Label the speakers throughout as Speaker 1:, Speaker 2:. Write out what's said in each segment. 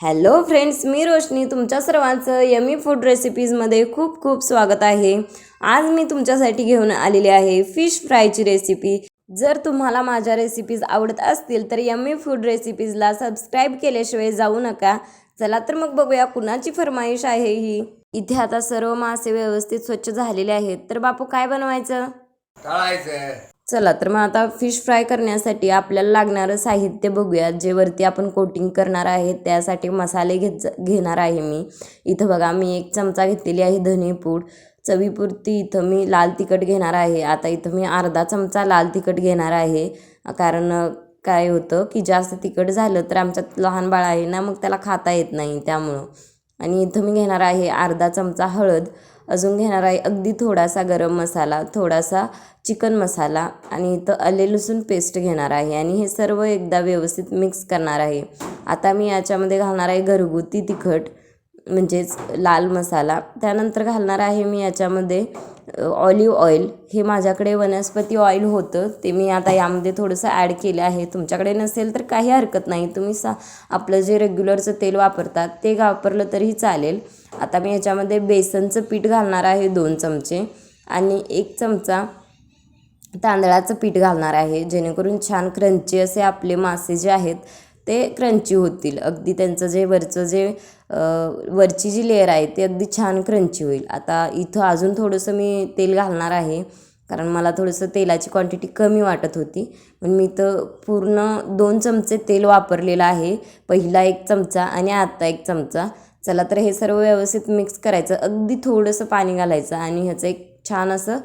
Speaker 1: Hello friends मी रोशनी तुमच्या सर्वांचं yummy food रेसिपीजमध्ये खूप खूप स्वागत आहे. आज मी तुमच्यासाठी घेऊन आलेली आहे फिश फ्रायची रेसिपी. जर तुम्हाला माझ्या रेसिपीज आवडत असतील तर यमी फूड रेसिपीजला सबस्क्राईब केल्याशिवाय जाऊ नका. चला तर मग बघूया कुणाची फरमाईश आहे ही. इथे आता सर्व मासे व्यवस्थित स्वच्छ झालेले आहेत. तर बापू काय बनवायचं?
Speaker 2: तळायचं.
Speaker 1: चला तर मग आता फिश फ्राय करण्यासाठी आपल्याला लागणारं साहित्य बघूयात. जे वरती आपण कोटिंग करणार आहे त्यासाठी मसाले घेत घेणार आहे मी. इथं बघा मी एक चमचा घेतलेली आहे धनेपूड चवीपुरती इथं मी लाल तिखट घेणार आहे. आता इथं मी अर्धा चमचा लाल तिखट घेणार आहे. कारण काय होतं की जास्त तिखट झालं तर आमच्यात लहान बाळ आहे ना मग त्याला खाता येत नाही त्यामुळं. आणि इथं मी घेणार आहे अर्धा चमचा हळद. अजून घेणार आहे अगदी थोडासा गरम मसाला थोडासा चिकन मसाला आणि इथं आले लसूण पेस्ट घेणार आहे आणि हे सर्व एकदा व्यवस्थित मिक्स करणार आहे. आता मी याच्यामध्ये घालणार आहे घरगुती तिखट म्हणजेच लाल मसाला. त्यानंतर घालणार आहे मी याच्यामध्ये ऑलिव्ह ऑइल हे माझ्याकडे वनस्पती ऑइल होतं ते मी आता यामध्ये थोडंसं ॲड केलं आहे. तुमच्याकडे नसेल तर काही हरकत नाही. तुम्ही सा आपलं जे रेग्युलरचं तेल वापरतात ते वापरलं तरीही चालेल. आता मी ह्याच्यामध्ये बेसनचं पीठ घालणार आहे दोन चमचे आणि एक चमचा तांदळाचं पीठ घालणार आहे जेणेकरून छान क्रंची असे आपले मासे जे आहेत ते क्रंची होतील. अगदी त्यांचं जे वरचं जे वरची जी लेअर आहे ती अगदी छान क्रंची होईल. आता इथं अजून थोडंसं मी तेल घालणार आहे कारण मला थोडंसं तेलाची क्वांटिटी कमी वाटत होती. पण मी तर पूर्ण दोन चमचे तेल वापरलेलं आहे. पहिला एक चमचा आणि आत्ता एक चमचा. चला तर हे सर्व व्यवस्थित मिक्स करायचं. अगदी थोडंसं पाणी घालायचं आणि ह्याचं एक छान असं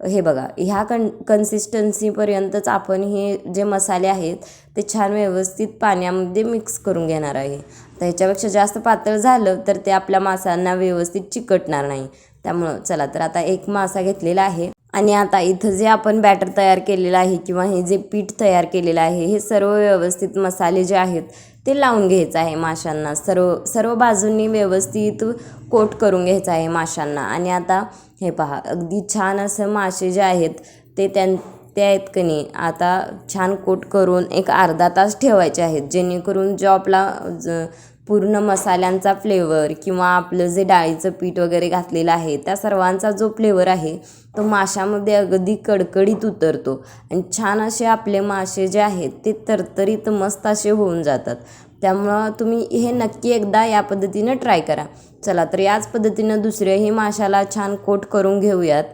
Speaker 1: हे बघा ह्या कन कन्सिस्टन्सीपर्यंतच आपण हे जे मसाले आहेत ते छान व्यवस्थित पाण्यामध्ये मिक्स करून घेणार आहे. तर ह्याच्यापेक्षा जास्त पातळ झालं तर ते आपल्या मासांना व्यवस्थित चिकटणार नाही. त्यामुळं चला तर आता एक मासा घेतलेला आहे. आणि आता इथं जे आपण बॅटर तयार केलेलं आहे किंवा हे जे पीठ तयार केलेलं आहे हे सर्व व्यवस्थित मसाले जे आहेत ते लावून घ्यायचं आहे माशांना. सर्व सर्व बाजूंनी व्यवस्थित कोट करून घ्यायचं आहे माशांना. आणि आता हे पहा अगदी छान असं मासे जे आहेत ते त्यां ते आहेत की नाही आता छान कोट करून एक अर्धा तास ठेवायचे आहेत जेणेकरून जो आपला ज पूर्ण मसाल्यांचा फ्लेवर किंवा आपलं जे डाळीचं पीठ वगैरे घातलेलं आहे त्या सर्वांचा जो फ्लेवर आहे तो माशामध्ये अगदी कडकडीत उतरतो. आणि छान असे आपले मासे जे आहेत ते तरतरीत मस्त असे होऊन जातात. त्यामुळं तुम्ही हे नक्की एकदा या पद्धतीनं ट्राय करा. चला तर याच पद्धतीनं दुसऱ्याही माशाला छान कोट करून घेऊयात.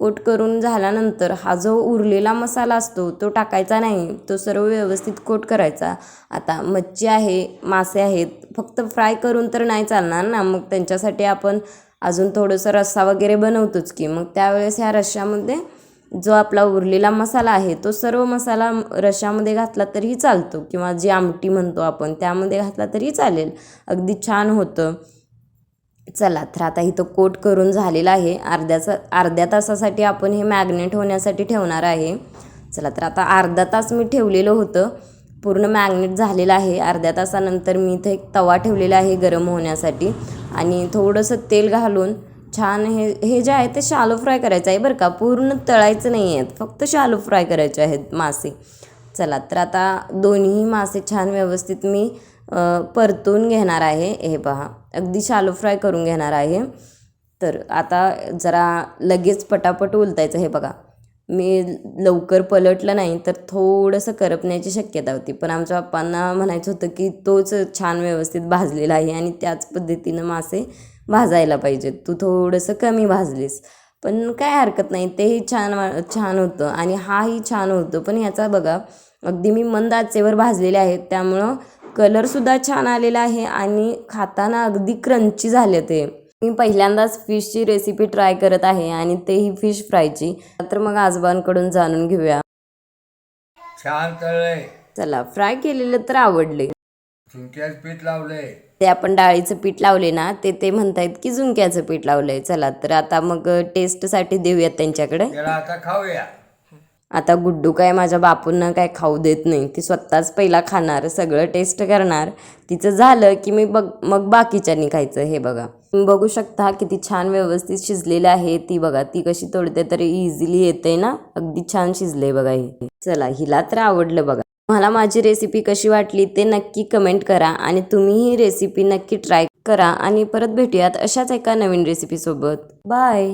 Speaker 1: कोट करून झाल्यानंतर हा जो उरलेला मसाला असतो तो टाकायचा नाही. तो सर्व व्यवस्थित कोट करायचा. आता मच्छी आहे मासे आहेत फक्त फ्राय करून तर नाही चालणार ना? मग त्यांच्यासाठी आपण अजून थोडंसं रस्सा वगैरे बनवतोच की. मग त्यावेळेस ह्या रश्श्यामध्ये जो आपला उरलेला मसाला आहे तो सर्व मसाला रश्श्यामध्ये घातला तरीही चालतो. किंवा जी आमटी म्हणतो आपण त्यामध्ये घातला तरी चालेल. अगदी छान होतं. चला तर आता इथं कोट करून झालेलं आहे. अर्ध्याचा अर्ध्या तासासाठी आपण हे मॅग्नेट होण्यासाठी ठेवणार आहे. चला तर आता अर्धा तास मी ठेवलेलं होतं. पूर्ण मॅग्नेट झालेलं आहे. अर्ध्या तासानंतर मी इथं एक तवा ठेवलेला आहे गरम होण्यासाठी. आणि थोडंसं तेल घालून छान हे हे जे आहे ते शालो फ्राय करायचं आहे बरं का. पूर्ण तळायचं नाही आहेत फक्त शालो फ्राय करायचे आहेत मासे. चला तर आता दोन्ही मासे छान व्यवस्थित मी परतून घेणार आहे. हे पहा. अगदी शालो फ्राय करून घेणार आहे. तर आता जरा लगेच पटापट उलटायचं. हे बघा. मी लवकर पलटलं नाही तर थोडंसं करपण्याची शक्यता होती. पण आमच्या पप्पांना म्हणायचं होतं की तोच छान व्यवस्थित भाजलेला आहे आणि त्याच पद्धतीनं मासे भाजायला पाहिजेत. तू थोडंसं कमी भाजलीस. पण काय हरकत नाही. तेही छान छान होतं आणि हाही छान होतं. पण ह्याचा बघा अगदी मी मंद आचेवर भाजलेले आहेत. त्यामुळं कलरसुद्धा छान आलेला आहे आणि खाताना अगदी क्रंची झाले ते. मी पहिल्यांदाच फिशची रेसिपी ट्राय करत आहे आणि तेही फिश फ्रायची तर मग आजोबांकडून जाणून घेऊया.
Speaker 2: छान
Speaker 1: चला फ्राय केलेलं तर आवडले.
Speaker 2: झुणक्याचं पीठ लावलंय.
Speaker 1: ते आपण डाळीचं पीठ लावले ना ते ते म्हणतायत की झुंक्याचं पीठ लावलंय. चला तर आता मग टेस्टसाठी देऊयात त्यांच्याकडे.
Speaker 2: त्याला आता खाऊया.
Speaker 1: आता गुड्डू काय माझ्या बापूंना काय खाऊ देत नाही. ती स्वतःच पहिला खाणार सगळं टेस्ट करणार. तिचं झालं की मी बघ मग बाकीच्यांनी खायचं हे बघा. तुम्ही बघू शकता किती छान व्यवस्थित शिजलेलं आहे ती बघा. ती कशी तोडते तरी इझिली येते ना. अगदी छान शिजले बघा हे. चला हिला तर आवडलं बघा. मला माझी रेसिपी कशी वाटली ते नक्की कमेंट करा आणि तुम्ही ही रेसिपी नक्की ट्राय करा आणि परत भेटूयात अशाच एका नवीन रेसिपीसोबत बाय